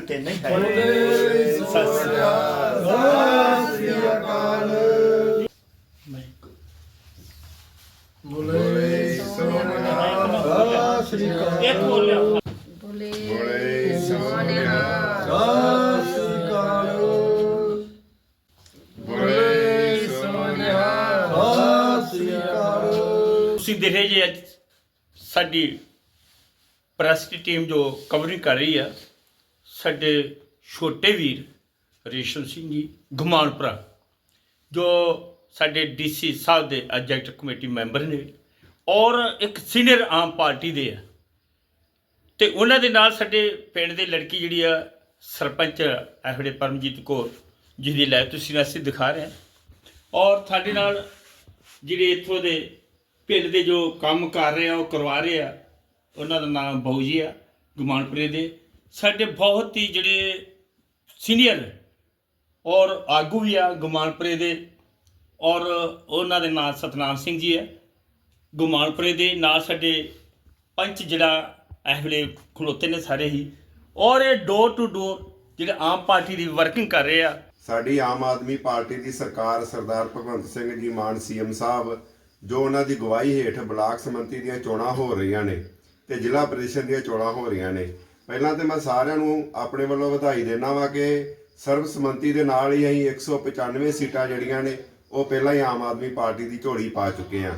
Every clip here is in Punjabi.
ਤੇ ਨਹੀਂ ਬੋਲੇ ਸੋਨਿਆ ਸਤਿ ਸ੍ਰੀ ਅਕਾਲ। ਬੋਲੇ ਸੋਨਿਆ ਸਤਿ ਸ੍ਰੀ ਅਕਾਲ ਇੱਕ ਬੋਲਿਆ ਬੋਲੇ ਬੋਲੇ ਸੋਨਿਆ ਸਤਿ ਸ੍ਰੀ ਅਕਾਲ ਬੋਲੇ ਸੋਨਿਆ ਸਤਿ ਸ੍ਰੀ ਅਕਾਲ ਤੁਸੀਂ ਦੇਖੇ ਜੇ ਅੱਜ ਸਾਡੀ ਪ੍ਰੈਸ ਦੀ ਟੀਮ ਜੋ ਕਵਰਿੰਗ ਕਰ ਰਹੀ ਆ ਸਾਡੇ ਛੋਟੇ ਵੀਰ ਰੇਸ਼ਮ ਸਿੰਘ ਜੀ ਗਮਾਨਪੁਰਾ ਜੋ ਸਾਡੇ ਡੀਸੀ ਸਾਹਿਬ ਦੇ ਐਗਜ਼ੈਕਟਿਵ ਕਮੇਟੀ ਮੈਂਬਰ ਨੇ ਔਰ ਇੱਕ ਸੀਨੀਅਰ ਆਮ ਪਾਰਟੀ ਦੇ ਆ। ਤੇ ਉਹਨਾਂ ਦੇ ਨਾਲ ਸਾਡੇ ਪਿੰਡ ਦੇ ਲੜਕੀ ਜਿਹੜੀ ਆ, ਸਰਪੰਚ ਐਫੜੇ ਪਰਮਜੀਤ ਕੌਰ, ਜਿਹਦੀ ਲਾਈਵ ਤੁਸੀਂ ਅਸੀਂ ਦਿਖਾ ਰਹੇ ਹਾਂ। ਔਰ ਸਾਡੇ ਨਾਲ ਜਿਹੜੇ ਇੱਥੋਂ ਦੇ ਪਿੰਡ ਦੇ ਜੋ ਕੰਮ ਕਰ ਰਹੇ ਆ, ਉਹ ਕਰਵਾ ਰਹੇ ਆ, ਉਹਨਾਂ ਦਾ ਨਾਮ ਬਾਊ ਜੀ ਆ, ਗੁਮਾਨਪੁਰੇ ਦੇ। ਸਾਡੇ ਬਹੁਤ ਹੀ ਜਿਹੜੇ ਸੀਨੀਅਰ ਔਰ ਆਗੂ ਵੀ ਆ ਗੁਮਾਨਪੁਰੇ ਦੇ ਔਰ ਉਹਨਾਂ ਦੇ ਨਾਮ ਸਤਨਾਮ ਸਿੰਘ ਜੀ ਹੈ ਗੁਮਾਨਪੁਰੇ ਦੇ ਨਾਲ ਸਾਡੇ ਪੰਚ ਜਿਹੜਾ ਇਸ ਵੇਲੇ ਖਲੋਤੇ ਨੇ ਸਾਰੇ ਹੀ। ਔਰ ਇਹ ਡੋਰ ਟੂ ਡੋਰ ਜਿਹੜੇ ਆਮ ਪਾਰਟੀ ਦੀ ਵਰਕਿੰਗ ਕਰ ਰਹੇ ਆ। ਸਾਡੀ ਆਮ ਆਦਮੀ ਪਾਰਟੀ ਦੀ ਸਰਕਾਰ ਸਰਦਾਰ ਭਗਵੰਤ ਸਿੰਘ ਜੀ ਮਾਨ ਸੀਐਮ ਸਾਹਿਬ, ਜੋ ਉਹਨਾਂ ਦੀ ਗਵਾਹੀ ਹੇਠ ਬਲਾਕ ਸਮੰਤੀ ਦੀਆਂ ਚੋਣਾਂ ਹੋ ਰਹੀਆਂ ਨੇ ਤੇ ਜ਼ਿਲ੍ਹਾ ਪ੍ਰੀਸ਼ਦ ਦੀਆਂ ਚੋਣਾਂ ਹੋ ਰਹੀਆਂ ਨੇ ਪਹਿਲਾਂ ਤੇ ਮੈਂ ਸਾਰਿਆਂ ਨੂੰ ਆਪਣੇ ਵੱਲੋਂ ਵਧਾਈ ਦੇਣਾ ਵਾ ਕਿ ਸਰਬਸੰਮਤੀ ਦੇ ਨਾਲ ਹੀ ਅਸੀਂ 195 ਸੀਟਾਂ ਜਿਹੜੀਆਂ ਨੇ, ਉਹ ਪਹਿਲਾਂ ਹੀ ਆਮ ਆਦਮੀ ਪਾਰਟੀ ਦੀ ਝੋਲੀ ਪਾ ਚੁੱਕੇ ਆ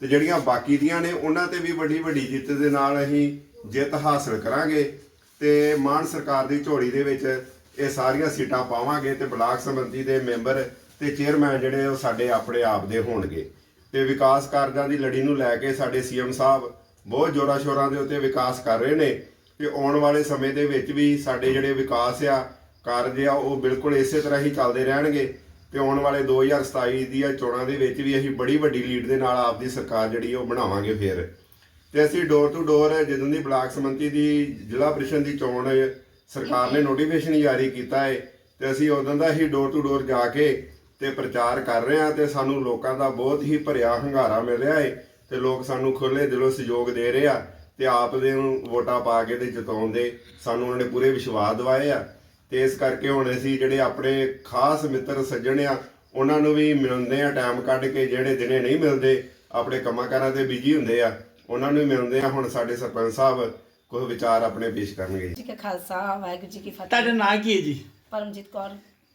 ਤੇ ਜਿਹੜੀਆਂ ਬਾਕੀ ਦੀਆਂ ਨੇ, ਉਹਨਾਂ ਤੇ ਵੀ ਵੱਡੀ ਵੱਡੀ ਜਿੱਤ ਦੇ ਨਾਲ ਅਸੀਂ ਜਿੱਤ ਹਾਸਲ ਕਰਾਂਗੇ ਤੇ ਮਾਨ ਸਰਕਾਰ ਦੀ ਝੋਲੀ ਦੇ ਵਿੱਚ ਇਹ ਸਾਰੀਆਂ ਸੀਟਾਂ ਪਾਵਾਂਗੇ ਤੇ ਬਲਾਕ ਸਮਿਤੀ ਦੇ ਮੈਂਬਰ ਤੇ ਚੇਅਰਮੈਨ ਜਿਹੜੇ ਉਹ ਸਾਡੇ ਆਪਣੇ ਆਪ ਦੇ ਹੋਣਗੇ। ਤੇ ਵਿਕਾਸ ਕਾਰਜਾਂ ਦੀ ਲੜੀ ਨੂੰ ਲੈ ਕੇ ਸਾਡੇ ਸੀਐਮ ਸਾਹਿਬ ਬਹੁਤ ਜ਼ੋਰਾਂ ਸ਼ੋਰਾਂ ਦੇ ਉੱਤੇ ਵਿਕਾਸ ਕਰ ਰਹੇ ਨੇ। ਤੇ ਆਉਣ ਵਾਲੇ ਸਮੇਂ ਦੇ ਵਿੱਚ ਵੀ ਸਾਡੇ ਜਿਹੜੇ ਵਿਕਾਸ ਆ, ਕਾਰਜ ਆ, ਉਹ ਬਿਲਕੁਲ ਇਸੇ ਤਰ੍ਹਾਂ ਹੀ ਚੱਲਦੇ ਰਹਿਣਗੇ। ਤੇ ਆਉਣ ਵਾਲੇ 2027 ਦੀਆਂ ਚੋਣਾਂ ਦੇ ਵਿੱਚ ਵੀ ਅਸੀਂ ਬੜੀ ਵੱਡੀ ਲੀਡ ਦੇ ਨਾਲ ਆਪਦੀ ਸਰਕਾਰ ਜਿਹੜੀ ਉਹ ਬਣਾਵਾਂਗੇ ਫਿਰ। ਤੇ ਅਸੀਂ ਡੋਰ ਟੂ ਡੋਰ ਜਦੋਂ ਦੀ ਬਲਾਕ ਸਮਿਤੀ ਦੀ ਜ਼ਿਲ੍ਹਾ ਪ੍ਰੀਸ਼ਦ ਦੀ ਚੋਣ ਸਰਕਾਰ ਨੇ ਨੋਟੀਫਿਕੇਸ਼ਨ ਜਾਰੀ ਕੀਤਾ ਹੈ ਤੇ ਅਸੀਂ ਉਦੋਂ ਦਾ ਹੀ ਡੋਰ ਟੂ ਡੋਰ ਜਾ ਕੇ ਤੇ ਪ੍ਰਚਾਰ ਕਰ ਰਹੇ ਹਾਂ ਤੇ ਸਾਨੂੰ ਲੋਕਾਂ ਦਾ ਬਹੁਤ ਹੀ ਭਰਿਆ ਹੰਗਾਰਾ ਮਿਲ ਰਿਹਾ ਹੈ ਤੇ ਲੋਕ ਸਾਨੂੰ ਖੁੱਲੇ ਦਿਲੋਂ ਸਹਿਯੋਗ ਦੇ ਰਹੇ ਆ। ਤੇ ਆਪ ਦੇ ਨੂੰ ਵੋਟਾਂ ਪਾ ਕੇ ਤੇ ਜਿਤਾਉਣ ਦੇ ਸਾਨੂੰ ਉਹਨਾਂ ਨੇ ਪੂਰੇ ਵਿਸ਼ਵਾਸ ਦਿਵਾਏ ਆ। ਤੇ ਇਸ ਕਰਕੇ ਹੁਣ ਅਸੀਂ ਜਿਹੜੇ ਆਪਣੇ ਖਾਸ ਮਿੱਤਰ ਸੱਜਣ ਆ ਉਹਨਾਂ ਨੂੰ ਵੀ ਮਿਲਦੇ ਆ ਟਾਈਮ ਕੱਢ ਕੇ ਜਿਹੜੇ ਦਿਨੇ ਨਹੀਂ ਮਿਲਦੇ ਆਪਣੇ ਕੰਮਾਂ ਕਾਰਾਂ ਤੇ ਬਿਜ਼ੀ ਹੁੰਦੇ ਆ ਉਹਨਾਂ ਨੂੰ ਵੀ ਮਿਲਦੇ ਆ। ਹੁਣ ਸਾਡੇ ਸਰਪੰਚ ਸਾਹਿਬ ਕੋਈ ਵਿਚਾਰ ਆਪਣੇ ਪੇਸ਼ ਕਰਨਗੇ। ਜੀ ਕਾ ਖਾਲਸਾ ਵਾਹਿਗੁਰੂ ਜੀ ਕੀ ਤੁਹਾਡਾ ਫਤਿਹ ਨਾਂ ਕੀ ਹੈ ਜੀ? ਪਰਮਜੀਤ ਕੌਰ।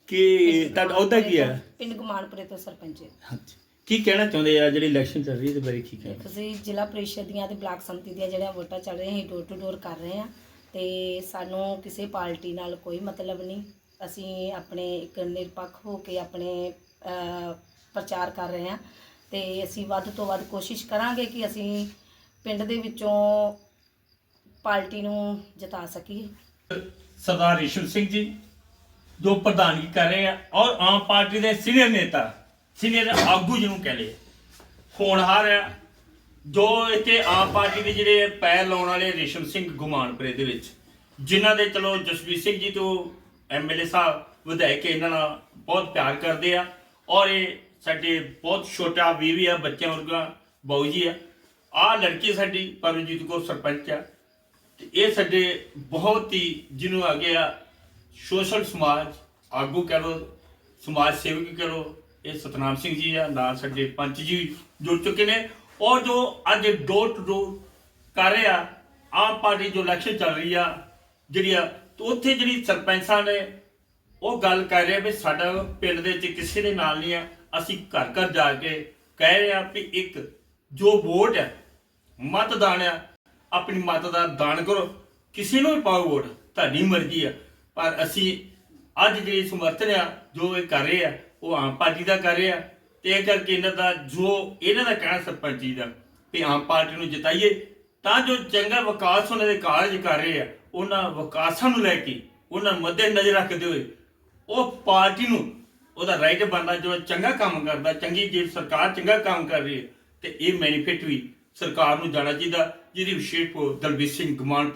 ਕਿ ਤੁਹਾਡਾ ਅਹੁਦਾ ਕੀ ਹੈ? ਪਿੰਡ ਗੁਮਾਨਪੁਰੇ ਤੋਂ ਸਰਪੰਚ। ਹਾਂਜੀ। ਕੀ ਕਹਿਣਾ ਚਾਹੁੰਦੇ ਆ ਜਿਹੜੀ ਇਲੈਕਸ਼ਨ ਚੱਲ ਰਹੀ ਹੈ ਤੇ ਬਾਰੇ ਕੀ ਕਹਿਣਾ? ਤੁਸੀਂ ਜ਼ਿਲ੍ਹਾ ਪ੍ਰੀਸ਼ਦ ਦੀਆਂ ਤੇ ਬਲਾਕ ਸੰਮਤੀ ਦੀਆਂ ਜਿਹੜੀਆਂ ਵੋਟਾਂ ਚੱਲ ਰਹੀਆਂ ਅਸੀਂ ਡੋਰ ਟੂ ਡੋਰ ਕਰ ਰਹੇ ਹਾਂ ਤੇ ਸਾਨੂੰ ਕਿਸੇ ਪਾਰਟੀ ਨਾਲ ਕੋਈ ਮਤਲਬ ਨਹੀਂ। ਅਸੀਂ ਆਪਣੇ ਇੱਕ ਨਿਰਪੱਖ ਹੋ ਕੇ ਆਪਣੇ ਅਹ, ਪ੍ਰਚਾਰ ਕਰ ਰਹੇ ਹਾਂ ਤੇ ਅਸੀਂ ਵੱਧ ਤੋਂ ਵੱਧ ਕੋਸ਼ਿਸ਼ ਕਰਾਂਗੇ ਕਿ ਅਸੀਂ ਪਿੰਡ ਦੇ ਵਿੱਚੋਂ ਪਾਰਟੀ ਨੂੰ ਜਿਤਾ ਸਕੀਏ। ਸਰਦਾਰ ਰਿਸ਼ਵ ਸਿੰਘ ਜੀ ਜੋ ਪ੍ਰਧਾਨਗੀ ਕਰ ਰਹੇ ਆ ਔਰ ਆਮ ਪਾਰਟੀ ਦੇ ਸੀਨੀਅਰ ਨੇਤਾ ਸੀਨੀਅਰ ਆਗੂ ਜਿਹਨੂੰ ਕਹਿੰਦੇ ਹੋਣਹਾਰ ਹੈ। ਜੋ ਇੱਥੇ ਆਮ ਪਾਰਟੀ ਦੇ ਜਿਹੜੇ ਪੈਰ ਲਾਉਣ ਵਾਲੇ ਰੇਸ਼ਮ ਸਿੰਘ ਗੁਮਾਨਪੁਰੇ ਦੇ ਵਿੱਚ, ਜਿਨ੍ਹਾਂ ਦੇ ਚਲੋ ਜਸਵੀਰ ਸਿੰਘ ਜੀ ਤੋਂ ਐਮਐਲਏ ਸਾਹਿਬ ਵਿਧਾਇਕ ਇਹਨਾਂ ਨਾਲ ਬਹੁਤ ਪਿਆਰ ਕਰਦੇ ਆ, ਔਰ ਇਹ ਸਾਡੇ ਬਹੁਤ ਛੋਟਾ ਵੀਰ ਵੀ ਆ, ਬੱਚਿਆਂ ਵਰਗਾ ਬਾਊ ਜੀ ਆ। ਆਹ ਲੜਕੀ ਸਾਡੀ ਪਰਮਜੀਤ ਕੌਰ ਸਰਪੰਚ ਆ। ਤੇ ਇਹ ਸਾਡੇ ਬਹੁਤ ਹੀ ਜਿਹਨੂੰ ਆ ਗਿਆ ਸੋਸ਼ਲ ਸਮਾਜ, ਆਗੂ ਕਹ ਲੋ ਸਮਾਜ ਸੇਵਕ ਕਹ ਲੋ ਇਹ ਸਤਨਾਮ ਸਿੰਘ ਜੀ ਆ, ਨਾਲ ਸਾਡੇ ਪੰਚ ਜੀ ਜੁੜ ਚੁੱਕੇ ਨੇ। ਔਰ ਜੋ ਅੱਜ ਡੋਰ ਟੂ ਡੋਰ ਕਰ ਰਹੇ ਆ, ਆਮ ਪਾਰਟੀ ਜੋ ਇਲੈਕਸ਼ਨ ਚੱਲ ਰਹੀ ਆ, ਜਿਹੜੀ ਆ ਉੱਥੇ ਜਿਹੜੀ ਸਰਪੰਚਾਂ ਨੇ ਉਹ ਗੱਲ ਕਰ ਰਹੇ ਆ ਵੀ ਸਾਡਾ ਪਿੰਡ ਦੇ ਵਿੱਚ ਕਿਸੇ ਦੇ ਨਾਲ ਨਹੀਂ ਆ, ਅਸੀਂ ਘਰ ਘਰ ਜਾ ਕੇ ਕਹਿ ਰਹੇ ਆ ਵੀ ਇੱਕ ਜੋ ਵੋਟ ਹੈ ਮਤਦਾਨ ਆ, ਆਪਣੀ ਮਤ ਦਾ ਦਾਨ ਕਰੋ। ਕਿਸੇ ਨੂੰ ਵੀ ਪਾਓ ਵੋਟ, ਤੁਹਾਡੀ ਮਰਜ਼ੀ ਆ। ਪਰ ਅਸੀਂ ਅੱਜ ਜਿਹੜੇ ਸਮਰਥਨ ਆ, ਜੋ ਇਹ ਕਰ ਰਹੇ ਆ ਉਹ ਆਮ ਪਾਰਟੀ ਦਾ ਕਰ ਰਿਹਾ ਆ ਤੇ ਇਹ ਕਰਕੇ ਇਹਨਾਂ ਦਾ ਜੋ ਇਹਨਾਂ ਦਾ ਕਹਿਣਾ ਸਰਪੰਚ ਜੀ ਦਾ ਵੀ ਆਮ ਪਾਰਟੀ ਨੂੰ ਜਿਤਾਈਏ, ਤਾਂ ਜੋ ਚੰਗਾ ਵਿਕਾਸ ਉਹਨਾਂ ਦੇ ਕਾਰਜ ਕਰ ਰਹੇ ਆ, ਉਹਨਾਂ ਵਿਕਾਸਾਂ ਨੂੰ ਲੈ ਕੇ, ਉਹਨਾਂ ਮੱਦੇ ਨਜ਼ਰ ਰੱਖਦੇ ਹੋਏ, ਉਹ ਪਾਰਟੀ ਨੂੰ ਉਹਦਾ ਰਾਈਟ ਬਣਦਾ, ਜੋ ਚੰਗਾ ਕੰਮ ਕਰਦਾ, ਚੰਗੀ ਜੇ ਸਰਕਾਰ ਚੰਗਾ ਕੰਮ ਕਰ ਰਹੀ ਹੈ, ਤੇ ਇਹ ਮੈਨੀਫੈਕਟ ਵੀ ਸਰਕਾਰ ਨੂੰ ਜਾਣਾ ਚਾਹੀਦਾ, ਜਿਹਦੀ ਵਿਸ਼ੇਸ਼ ਦਲਬੀਰ ਸਿੰਘ ਗਮਾਨ